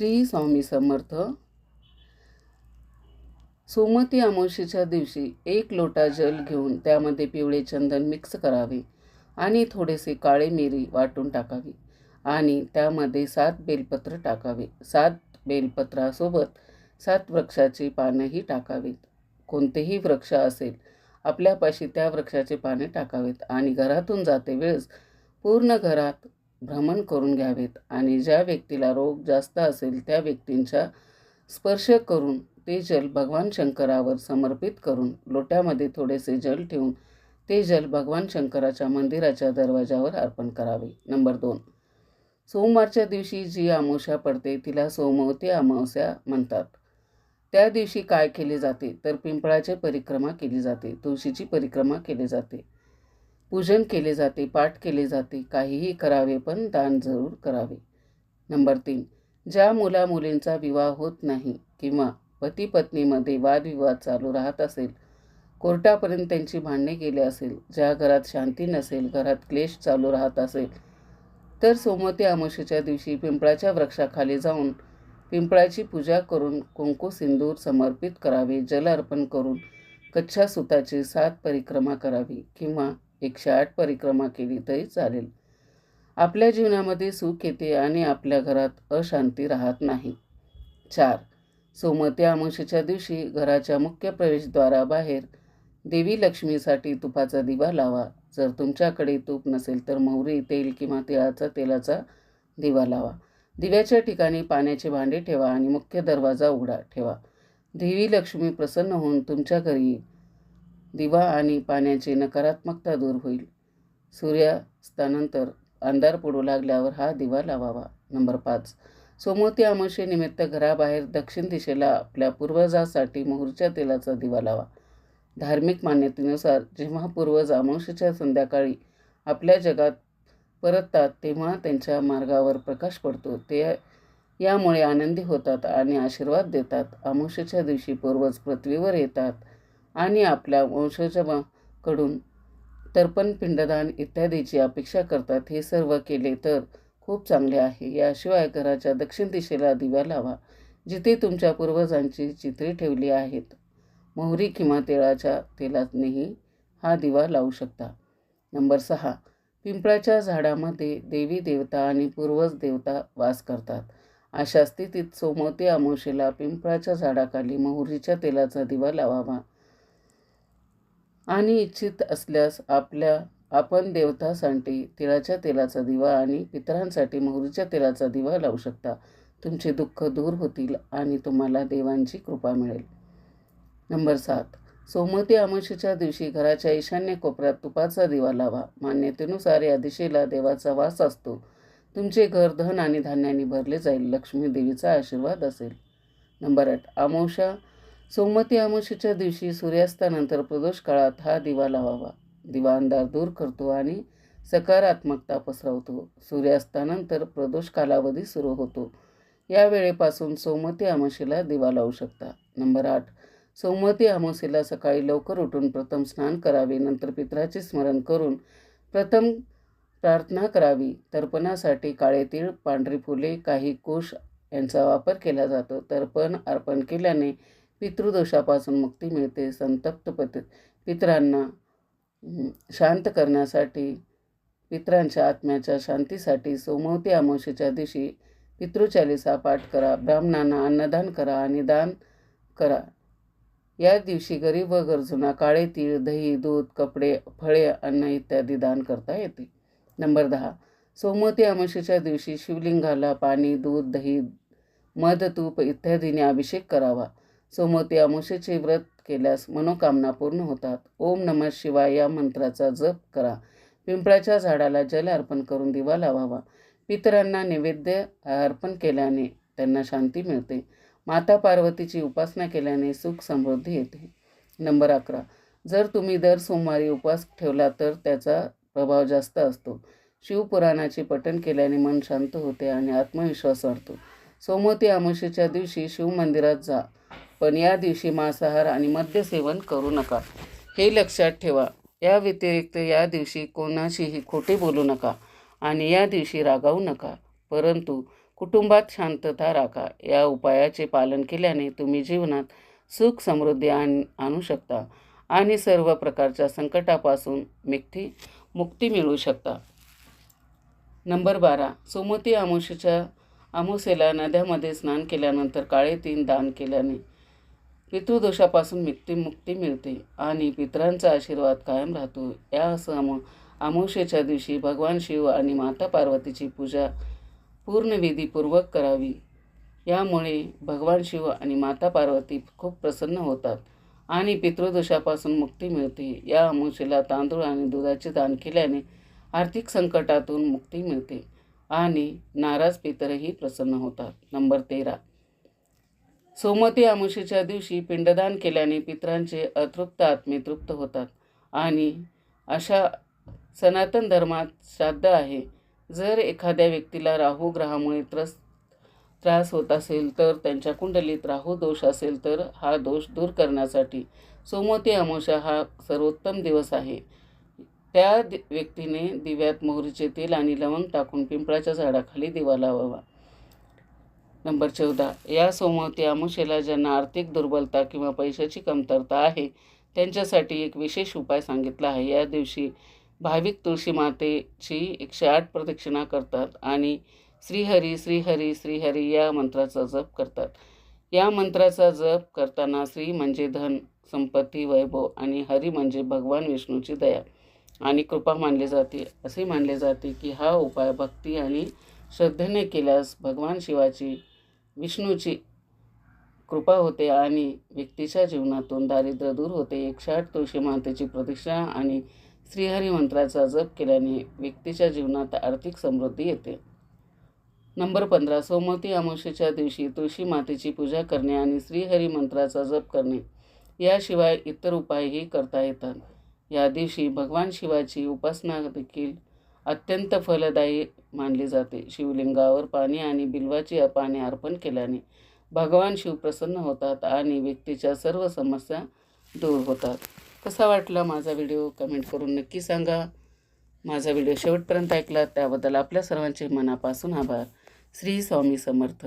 श्री स्वामी समर्थ. सोमती अमावशीच्या दिवशी एक लोटा जल घेऊन त्यामध्ये पिवळे चंदन मिक्स करावे आणि थोडेसे काळे मिरी वाटून टाकावी आणि त्यामध्ये सात बेलपत्र टाकावे. सात बेलपत्रासोबत सात वृक्षाची पानंही टाकावीत कोणतेही वृक्ष असेल आपल्यापाशी त्या वृक्षाचे पाने टाकावेत आणि घरातून जाते वेळेस पूर्ण घरात भ्रमण करून घ्यावेत आणि ज्या व्यक्तीला रोग जास्त असेल त्या व्यक्तींचा स्पर्श करून ते जल भगवान शंकरावर समर्पित करून लोट्यामध्ये थोडेसे जल ठेवून ते जल भगवान शंकराच्या मंदिराच्या दरवाजावर अर्पण करावे. नंबर दोन. सोमवारच्या दिवशी जी अमावस्या पडते तिला सोमवती अमावस्या म्हणतात. त्या दिवशी काय केले जाते? तर पिंपळाची परिक्रमा केली जाते तुळशीची परिक्रमा केली जाते. पूजन केले जाते पाठ केले जाते काहीही करावे पण दान जरूर करावे. नंबर तीन ज्या मुला मुलींचा विवाह होत नाही किंवा पती पत्नीमध्ये वादविवाद चालू राहत असेल कोर्टापर्यंत त्यांची भांडणे गेली असेल ज्या घरात शांती नसेल घरात क्लेश चालू राहत असेल तर सोमवती अमावस्येच्या दिवशी पिंपळाच्या वृक्षाखाली जाऊन पिंपळाची पूजा करून कुंकू सिंदूर समर्पित करावे जल अर्पण करून कच्छा सुताची सात परिक्रमा करावी किंवा एकशे आठ परिक्रमा केली तरी चालेल. आपल्या जीवनामध्ये सुख येते आणि आपल्या घरात अशांती राहत नाही. चार. सोमवती अमावस्येच्या दिवशी घराच्या मुख्य प्रवेशद्वाराबाहेर देवी लक्ष्मीसाठी तुपाचा दिवा लावा. जर तुमच्याकडे तूप नसेल तर मोहरी तेल किंवा तिळाचा तेलाचा दिवा लावा. दिव्याच्या ठिकाणी पाण्याचे भांडे ठेवा आणि मुख्य दरवाजा उघडा ठेवा. देवी लक्ष्मी प्रसन्न होऊन तुमच्या घरी दिवा आणि पाण्याची नकारात्मकता दूर होईल. सूर्यास्तानंतर अंधार पडू लागल्यावर हा दिवा लावावा. नंबर पाच. सोमवती अमावशेनिमित्त घराबाहेर दक्षिण दिशेला आपल्या पूर्वजासाठी मोहूरच्या तेलाचा दिवा लावा. धार्मिक मान्यतेनुसार जेव्हा पूर्वज अमावशेच्या संध्याकाळी आपल्या जगात परततात तेव्हा त्यांच्या मार्गावर प्रकाश पडतो. ते यामुळे आनंदी होतात आणि आशीर्वाद देतात. अमावशेच्या दिवशी पूर्वज पृथ्वीवर येतात. आणि आपल्या वंशजाकडून तर्पण पिंडदान इत्यादीची अपेक्षा करतात. हे सर्व केले तर खूप चांगले आहे. याशिवाय घराच्या दक्षिण दिशेला दिवा लावा जिथे तुमच्या पूर्वजांची चित्रे ठेवली आहेत. मोहरी किंवा तेळाच्या तेलानेही हा दिवा लावू शकता. नंबर सहा. पिंपळाच्या झाडामध्ये देवी देवता आणि पूर्वज देवता वास करतात. अशा स्थितीत सोमवती अमावशेला पिंपळाच्या झाडाखाली मोहरीच्या तेलाचा दिवा लावावा. आणि इच्छित असल्यास आपल्या आपण देवतासाठी तिळाच्या तेलाचा दिवा आणि पितरांसाठी मोहरीच्या तेलाचा दिवा लावू शकता. तुमचे दुःख दूर होतील आणि तुम्हाला देवांची कृपा मिळेल. नंबर सात. सोमवती अमावस्येच्या दिवशी घराच्या ईशान्य कोपऱ्यात तुपाचा दिवा लावा. मान्यतेनुसार या दिशेला देवाचा वास असतो. तुमचे घर धन आणि धान्याने भरले जाईल. लक्ष्मी देवीचा आशीर्वाद असेल. नंबर आठ. अमावस्या सोमवती अमावस्येच्या दिवशी सूर्यास्तानंतर प्रदोष काळात हा दिवा लावावा. दिवा अंधार दूर करतो आणि सकारात्मकता पसरवतो. सूर्यास्तानंतर प्रदोष कालावधी सुरू होतो. या वेळेपासून सोमवती अमावस्येला दिवा लावू शकता. नंबर आठ. सोमवती अमावस्येला सकाळी लवकर उठून प्रथम स्नान करावे नंतर पित्राचे स्मरण करून प्रथम प्रार्थना करावी. तर्पणासाठी काळे तीळ पांढरी फुले काही कोश यांचा वापर केला जातो. तर्पण अर्पण केल्याने पितृदोषापासून मुक्ती मिळते. संतप्त पत पितरांना शांत करण्यासाठी पितरांच्या आत्म्याच्या शांतीसाठी सोमवती अमावशीच्या दिवशी पितृचालिसा पाठ करा. ब्राह्मणांना अन्नदान करा आणि दान करा. या दिवशी गरीब व गरजूंना काळे तीळ दही दूध कपडे फळे अन्न इत्यादी दान करता येते. नंबर दहा. सोमवती अमावस्येच्या दिवशी शिवलिंगाला पाणी दूध दही मध तूप इत्यादीने अभिषेक करावा. सोमवती अमुषेचे व्रत केल्यास मनोकामना पूर्ण होतात. ओम नमः शिवाय या मंत्राचा जप करा. पिंपळाच्या झाडाला जल अर्पण करून दिवा लावावा. पितरांना नैवेद्य अर्पण केल्याने त्यांना शांती मिळते. माता पार्वतीची उपासना केल्याने सुख समृद्धी येते. नंबर अकरा. जर तुम्ही दर सोमवारी उपवास ठेवला तर त्याचा प्रभाव जास्त असतो. शिवपुराणाचे पठण केल्याने मन शांत होते आणि आत्मविश्वास वाढतो. सोमवती अमावस्येच्या दिवशी शिवमंदिरात जा. पण या दिवशी मांसाहार आणि मद्यसेवन करू नका. हे लक्षात ठेवा. या व्यतिरिक्त या दिवशी कोणाशीही खोटे बोलू नका आणि या दिवशी रागावू नका. परंतु कुटुंबात शांतता राखा. या उपायाचे पालन केल्याने तुम्ही जीवनात सुख समृद्धी आण आणू शकता आणि सर्व प्रकारच्या संकटापासून मुक्ती मुक्ती मिळू शकता. नंबर बारा. सोमती अमावस्येच्या आमोसेला नद्यामध्ये स्नान केल्यानंतर काळे तीन दान केल्याने पितृदोषापासून मुक्ती मुक्ती मिळते आणि पितरांचा आशीर्वाद कायम राहतो. या सम अमावस्येच्या दिवशी भगवान शिव आणि माता पार्वतीची पूजा पूर्णविधीपूर्वक करावी. यामुळे भगवान शिव आणि माता पार्वती खूप प्रसन्न होतात आणि पितृदोषापासून मुक्ती मिळते. या अमावस्येला तांदूळ आणि दुधाचे दान केल्याने आर्थिक संकटातून मुक्ती मिळते आणि नाराज पितरही प्रसन्न होतात. नंबर तेरा. सोमती अमावस्येच्या दिवशी पिंडदान केल्याने पितरांचे अतृप्त आत्मे तृप्त होतात. आणि अशा सनातन धर्मात श्राद्ध आहे. जर एखाद्या व्यक्तीला राहू ग्रहामुळे त्रस त्रास होत असेल तर त्यांच्या कुंडलीत राहू दोष असेल तर हा दोष दूर करण्यासाठी सोमवती अमावस्या हा सर्वोत्तम दिवस आहे. त्या दि व्यक्तीने दिव्यात मोहरीचे तेल आणि लवंग टाकून पिंपळाच्या झाडाखाली दिवा लावावा. नंबर चौदा. या सोमवती अमावस्येला ज्यांना आर्थिक दुर्बलता किंवा पैशाची कमतरता आहे त्यांच्यासाठी एक विशेष उपाय सांगितला आहे. या दिवशी भाविक तुळशी मातेची एकशे आठ प्रदक्षिणा करतात आणि श्रीहरी श्रीहरी श्रीहरी या मंत्राचा जप करतात. या मंत्राचा जप करताना श्री म्हणजे धन संपत्ती वैभव आणि हरी म्हणजे भगवान विष्णूची दया आणि कृपा मानली जाते. असे मानले जाते की हा उपाय भक्ती आणि श्रद्धेने केल्यास भगवान शिवाची विष्णूची कृपा होते आणि व्यक्तीच्या जीवनातून दारिद्र्य दूर होते. एकशे तुळशी मातेची प्रतिष्ठा आणि श्रीहरी मंत्राचा जप केल्याने व्यक्तीच्या जीवनात आर्थिक समृद्धी येते. नंबर पंधरा सोमवती अमावस्येच्या दिवशी तुळशी मातेची पूजा करणे आणि श्रीहरी मंत्राचा जप करणे याशिवाय इतर उपायही करता येतात. या दिवशी भगवान शिवाची उपासना देखील अत्यंत फलदायी मानली जाते. शिवलिंगावर पाणी आणि बिल्वाची पाने अर्पण केल्याने भगवान शिव प्रसन्न होतात आणि व्यक्तीच्या सर्व समस्या दूर होतात. कसा वाटला माझा व्हिडिओ? कमेंट करून नक्की सांगा. माझा व्हिडिओ शेवटपर्यंत ऐकला त्याबद्दल आपल्या सर्वांचे मनापासून आभार. श्री स्वामी समर्थ.